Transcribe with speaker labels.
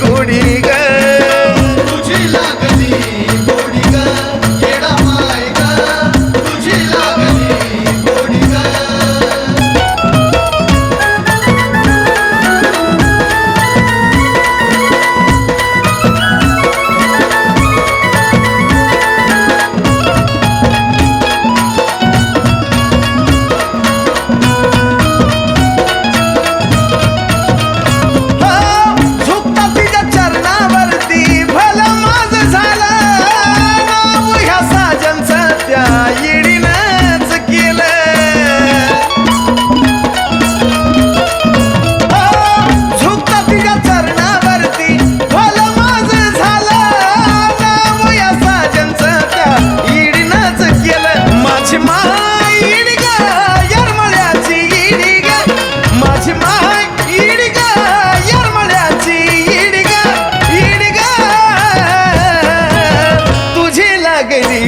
Speaker 1: குடிகள் ಕೆಜಿ